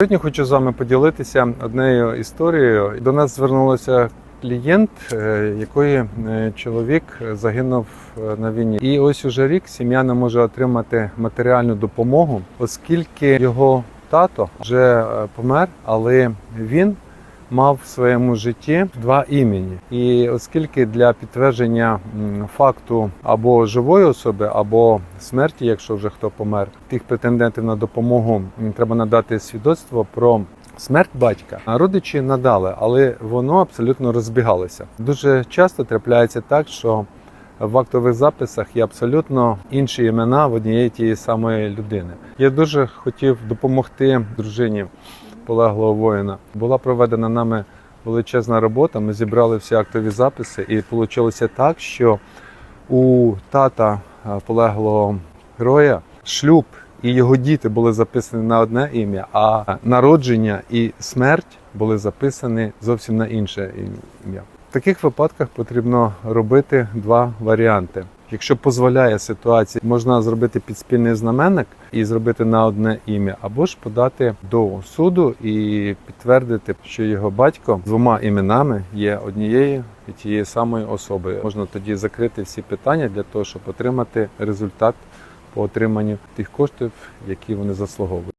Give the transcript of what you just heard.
Сьогодні хочу з вами поділитися однією історією. До нас звернулося клієнт, е, якої е, чоловік загинув е, на війні. І ось уже рік сім'я не може отримати матеріальну допомогу, оскільки його тато вже помер, але він мав в своєму житті два імені. І оскільки для підтвердження факту або живої особи, або смерті, якщо вже хто помер, тих претендентів на допомогу треба надати свідоцтво про. Смерть батька родичі надали, але воно абсолютно розбігалося. Дуже часто трапляється так, що в актових записах є абсолютно інші імена в однієї тієї самої людини. Я дуже хотів допомогти дружині полеглого воїна. Була проведена нами величезна робота. Ми зібрали всі актові записи, і вийшло так, що у тата е, полеглого героя шлюб і його діти були записані на одне ім'я, а народження і смерть були записані зовсім на інше ім'я. В таких випадках потрібно робити два варіанти. Якщо дозволяє ситуація, можна зробити підспільний знаменник і зробити на одне ім'я, або ж подати до суду і підтвердити, що його батько двома іменами є однією і тією самою особою. Можна тоді закрити всі питання для того, щоб отримати результат по отриманню тих коштів, які вони заслуговують.